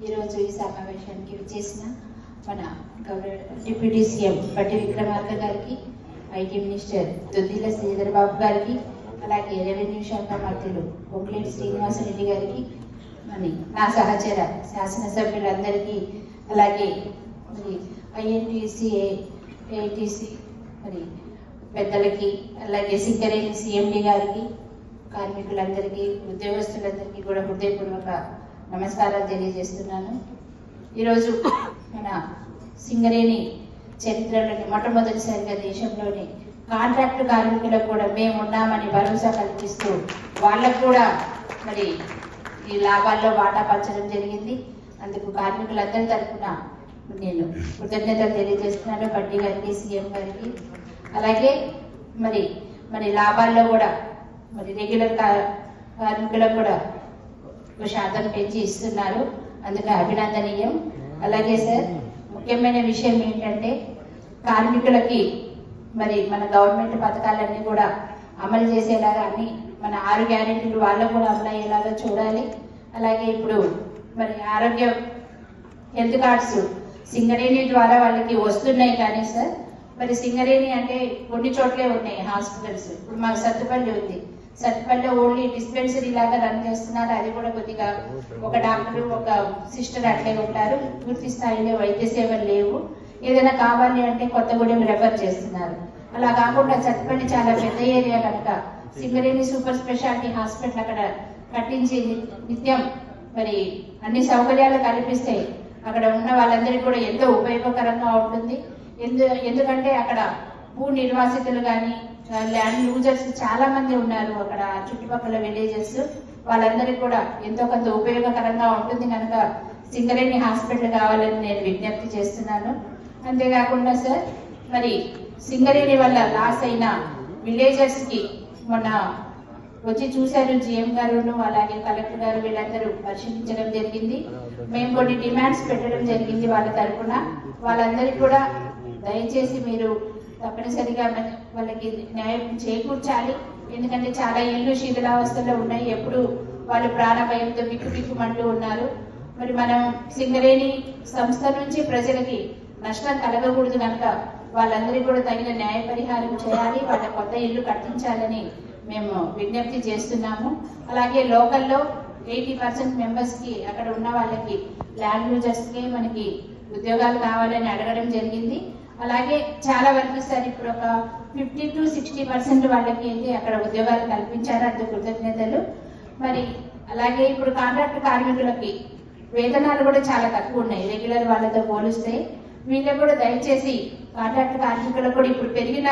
ఈరోజు ఈ సమావేశానికి విచ్చేసిన మన గౌరవ డిప్యూటీ సీఎం బట్టి విక్రమార్క గారికి ఐటీ మినిస్టర్ దుద్దిల శ్రీధర్ బాబు గారికి అలాగే రెవెన్యూ శాఖ మంత్రులు బొగ్లేటి శ్రీనివాసరెడ్డి గారికి మరి నా సహచర శాసనసభ్యులందరికీ అలాగే మరి ఐఎన్టీసీ ఏఐటీసీ మరి పెద్దలకి అలాగే సింగరేణి సిఎండి గారికి కార్మికులందరికీ ఉద్యోగస్తులందరికీ కూడా హృదయపూర్వక నమస్కారాలు తెలియజేస్తున్నాను. ఈరోజు మన సింగరేణి చరిత్రలోని మొట్టమొదటిసారిగా దేశంలోని కాంట్రాక్టు కార్మికులకు కూడా మేము ఉన్నామని భరోసా కల్పిస్తూ వాళ్ళకు కూడా మరి ఈ లాభాల్లో వాటా పంచడం జరిగింది. అందుకు కార్మికులందరి తరఫున నేను కృతజ్ఞతలు తెలియజేస్తున్నాను బడ్డీ గారికి సీఎం గారికి. అలాగే మరి మరి లాభాల్లో కూడా మరి రెగ్యులర్ కార్మికులకు కూడా ఎక్కువ శాతం పెంచి ఇస్తున్నారు. అందుకే అభినందనీయం. అలాగే సార్ ముఖ్యమైన విషయం ఏంటంటే కార్మికులకి మరి మన గవర్నమెంట్ పథకాలన్నీ కూడా అమలు చేసేలాగా అన్ని మన ఆరు గ్యారెంటీలు వాళ్ళకు కూడా అమలు అయ్యేలాగా చూడాలి. అలాగే ఇప్పుడు మరి ఆరోగ్య హెల్త్ కార్డ్స్ సింగరేణి ద్వారా వాళ్ళకి వస్తున్నాయి కానీ సార్ మరి సింగరేణి అంటే కొన్ని చోట్లే ఉన్నాయి హాస్పిటల్స్. ఇప్పుడు మాకు సత్తుపల్లి ఉంది. సత్తుపల్లిలో ఓన్లీ డిస్పెన్సరీ లాగా రన్ చేస్తున్నారు. అది కూడా కొద్దిగా ఒక డాక్టర్ ఒక సిస్టర్ అట్లే ఉంటారు. పూర్తి స్థాయిలో వైద్య సేవలు లేవు. ఏదైనా కావాలి అంటే కొత్తగూడెం రెఫర్ చేస్తున్నారు. అలా కాకుండా చత్పల్లి చాలా పెద్ద ఏరియా కనుక సింగరేణి సూపర్ స్పెషాలిటీ హాస్పిటల్ అక్కడ కట్టించి నిత్యం మరి అన్ని సౌకర్యాలు కల్పిస్తే అక్కడ ఉన్న వాళ్ళందరికీ కూడా ఎంతో ఉపయోగకరంగా ఉంటుంది. ఎందు ఎందుకంటే అక్కడ భూ నిర్వాసితులు కానీ ల్యాండ్ లూజర్స్ చాలా మంది ఉన్నారు అక్కడ చుట్టుపక్కల విలేజెస్ వాళ్ళందరికీ కూడా ఎంతో కొంత ఉపయోగకరంగా ఉంటుంది కనుక సింగరేణి హాస్పిటల్ కావాలని నేను విజ్ఞప్తి చేస్తున్నాను. అంతేకాకుండా సార్ మరి సింగరేణి వల్ల లాస్ అయిన విలేజెస్కి మొన్న వచ్చి చూశారు జిఎం గారును అలాగే కలెక్టర్ గారు వీళ్ళందరూ పరిశీలించడం జరిగింది. మేము కొన్ని డిమాండ్స్ పెట్టడం జరిగింది వాళ్ళ తరఫున వాళ్ళందరికీ కూడా దయచేసి మీరు తప్పనిసరిగా వాళ్ళకి న్యాయం చేకూర్చాలి. ఎందుకంటే చాలా ఇల్లు శిథిలావస్థలో ఉన్నాయి. ఎప్పుడు వాళ్ళు ప్రాణభయంతో బిక్కు బిక్కుమంటూ ఉన్నారు. మరి మనం సింగరేణి సంస్థ నుంచి ప్రజలకి నష్టం కలగకూడదు కనుక వాళ్ళందరికీ కూడా తగిన న్యాయ పరిహారం చేయాలి. వాళ్ళ కొత్త ఇల్లు కట్టించాలని మేము విజ్ఞప్తి చేస్తున్నాము. అలాగే లోకల్లో ఎయిటీ పర్సెంట్ మెంబర్స్కి అక్కడ ఉన్న వాళ్ళకి ల్యాండ్ యూజర్స్కి మనకి ఉద్యోగాలు కావాలని అడగడం జరిగింది. అలాగే చాలా వరకు సార్ ఇప్పుడు ఒక ఫిఫ్టీ టు సిక్స్టీ పర్సెంట్ వాళ్ళకి అయితే అక్కడ ఉద్యోగాలు కల్పించారు అంత కృతజ్ఞతలు. మరి అలాగే ఇప్పుడు కాంట్రాక్ట్ కార్మికులకి వేతనాలు కూడా చాలా తక్కువ ఉన్నాయి. రెగ్యులర్ వాళ్ళతో పోలిస్తే వీళ్ళకి కూడా దయచేసి కాంట్రాక్ట్ కార్మికులకు కూడా ఇప్పుడు పెరిగిన